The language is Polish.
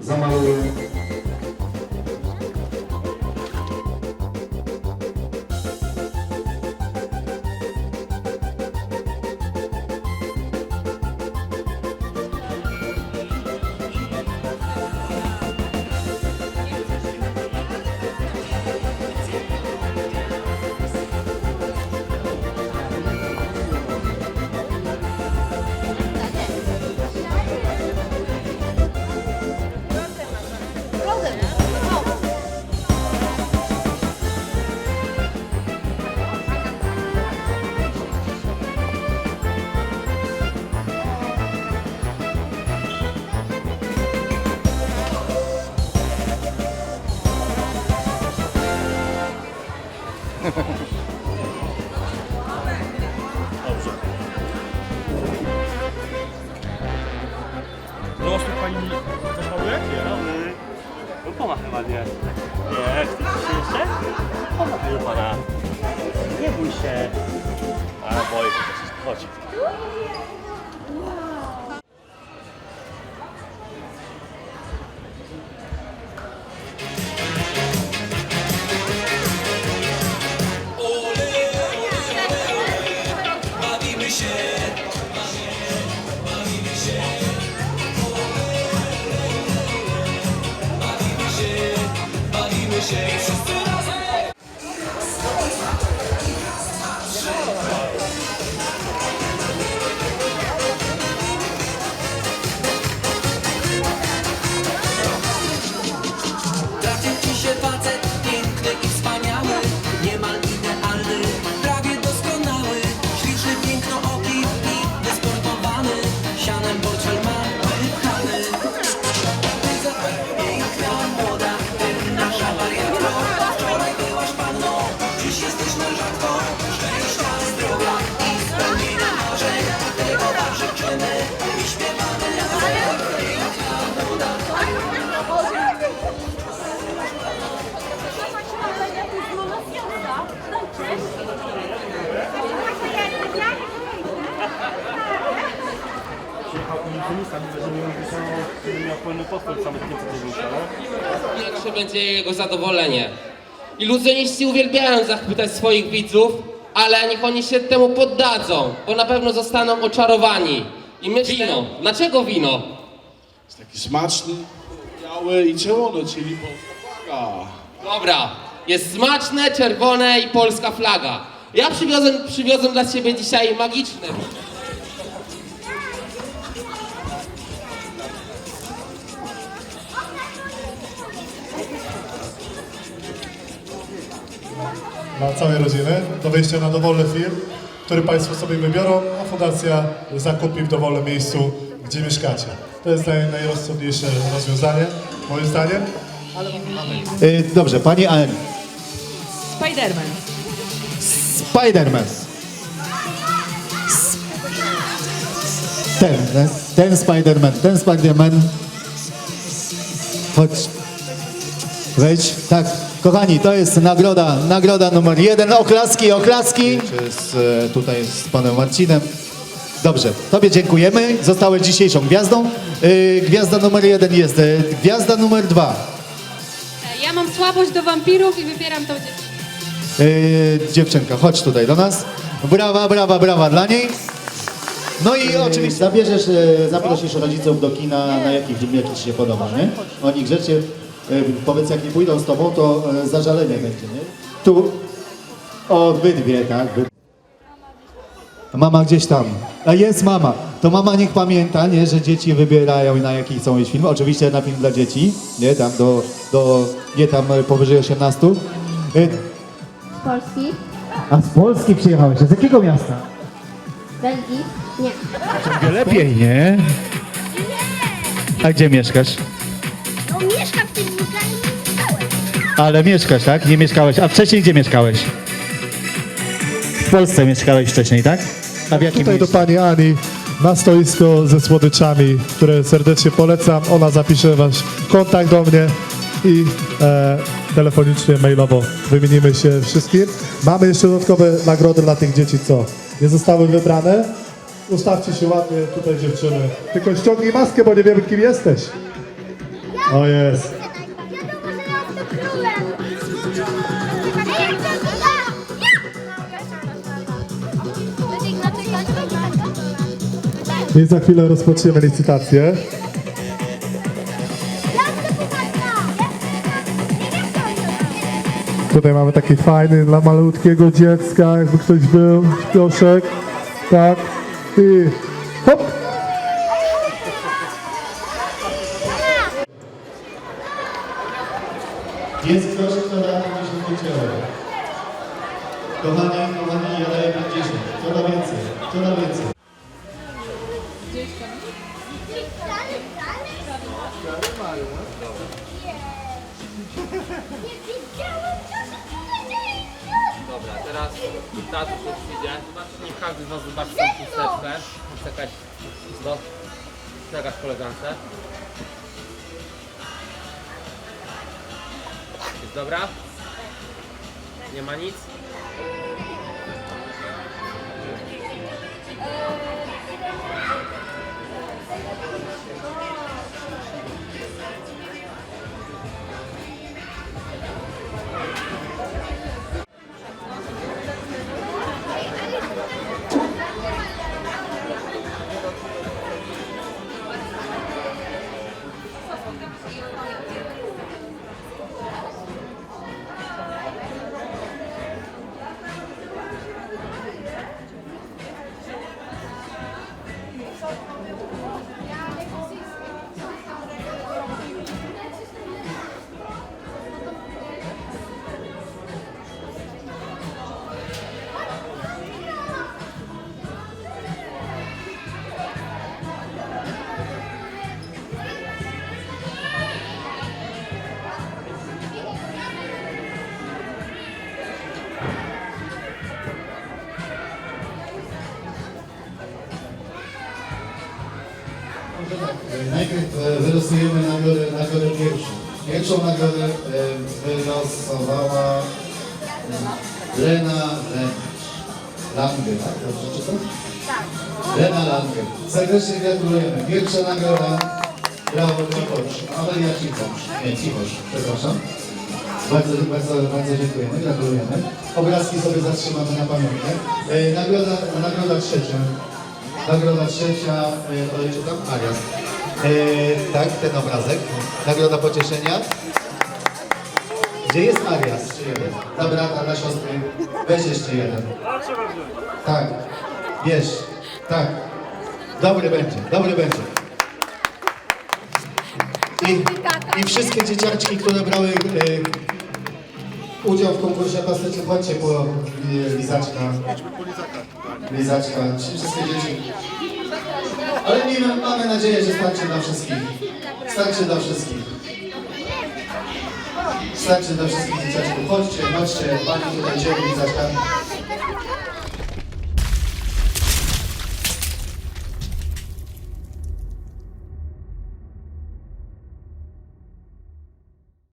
Zamaluje. No Pomach chyba nie. Nie, jeszcze? Pomach do pana. Nie bój się. A też. Chodź. się dziś jesteś mężatką Szczęścia, zdrowia i spełnienia marzeń Tego wam życzymy i śpiewamy razem Piękna, młoda, Przyjechał iluzjonista, widzę, że wysoko, miał pełny podkład samych 500 no. Pierwsze będzie jego zadowolenie. Iluzjoniści uwielbiają zachwycać swoich widzów, ale niech oni się temu poddadzą, bo na pewno zostaną oczarowani. I myślę, wino. Dlaczego wino? Jest taki smaczny, biały i czerwony, czyli polska flaga. Dobra, jest smaczne, czerwone i polska flaga. Ja przywiozłem, przywiozłem dla ciebie dzisiaj magiczne. Dla całej rodziny do wejścia na dowolny film, który Państwo sobie wybiorą, a Fundacja zakupi w dowolnym miejscu, gdzie mieszkacie. To jest naj, najrozsądniejsze rozwiązanie, moim zdaniem. Y, Dobrze, pani Ann. Spiderman. Spiderman. Ten, ten, ten Spiderman, ten Spiderman. Chodź. Wejdź. Tak, kochani, to jest nagroda, nagroda numer jeden. Oklaski, oklaski. Z, e, tutaj z panem Marcinem. Dobrze, tobie dziękujemy. Zostałeś dzisiejszą gwiazdą. Y, Gwiazda numer jeden jest. y, Gwiazda numer dwa. Ja mam słabość do wampirów i wybieram tą dziewczynę. Yy, dziewczynka, chodź tutaj do nas. Brawa, brawa, brawa dla niej. No i oczywiście zabierzesz, e, zaprosisz rodziców do kina, na jaki film jaki ci się podoba, nie? Oni grzecznie, e, powiedz jak nie pójdą z tobą, to e, zażalenie będzie, nie? Tu, obydwie, tak? Mama gdzieś tam. A jest mama. To mama niech pamięta, nie, że dzieci wybierają na jaki chcą iść film. Oczywiście na film dla dzieci, nie, tam do, do nie tam e, powyżej 18. E, Polski, a z Polski przyjechałeś, z jakiego miasta? Belgii, nie. Lepiej, nie? A gdzie mieszkasz? Mieszkam w tym mieszkaniu, nie mieszkałem. Ale mieszkasz, tak? Nie mieszkałeś. A wcześniej gdzie mieszkałeś? W Polsce mieszkałeś wcześniej, tak? A w jakim Tutaj do miejscu? Pani Ani na stoisko ze słodyczami, które serdecznie polecam. Ona zapisze Wasz kontakt do mnie i e, telefonicznie, mailowo wymienimy się wszystkim. Mamy jeszcze dodatkowe nagrody dla tych dzieci, co nie zostały wybrane. ustawcie się ładnie, tutaj dziewczyny. Tylko ściągnij maskę, bo nie wiemy kim jesteś. O jest. I za chwilę rozpoczniemy licytację. Tutaj mamy taki fajny dla malutkiego dziecka, jakby ktoś był, śpioszek. Tak. I Jest ktoś, kto da 50 euro. Kochani, kochani, ja daję 50. Kto da więcej? Kto da więcej? Nie. Dobra, teraz tatuś już przyjdzie. Zobaczcie, nie każdy z was zobaczy tą chusteczkę. Jest jakaś, no, jakaś koleżance. Dobra? Nie ma nic? Najpierw e, wylosujemy nagrodę, nagrodę pierwszą. Pierwszą nagrodę e, wylosowała e, Lena. Lange, tak? Dobrze czytam? Tak. Lena Lange. Serdecznie gratulujemy. Pierwsza nagroda. Brawo, Cichosz. Amelia Cichosz. Nie, Cichosz, przepraszam. Bardzo, bardzo, bardzo dziękujemy, gratulujemy. Obrazki sobie zatrzymamy na pamiątkę. Nagroda, nagroda trzecia. Nagroda trzecia, ale czytam? Arias. E, tak, ten obrazek. Nagroda pocieszenia. Gdzie jest Arias? Jeszcze jeden. Dla brata, dla siostry. Weź jeszcze jeden. Tak, wiesz, tak. Dobry będzie, dobry będzie. I, i wszystkie dzieciaczki, które brały e, udział w konkursie plastycznym, chodźcie po e, lizaczka. Lizaczka, wszystkie dzieci. Ale miejmy, mamy nadzieję, że starczy dla wszystkich. Starczy dla wszystkich. Starczy dla wszystkich dzieciaczków. Chodźcie, chodźcie, pani tutaj dzieli lizaczkami.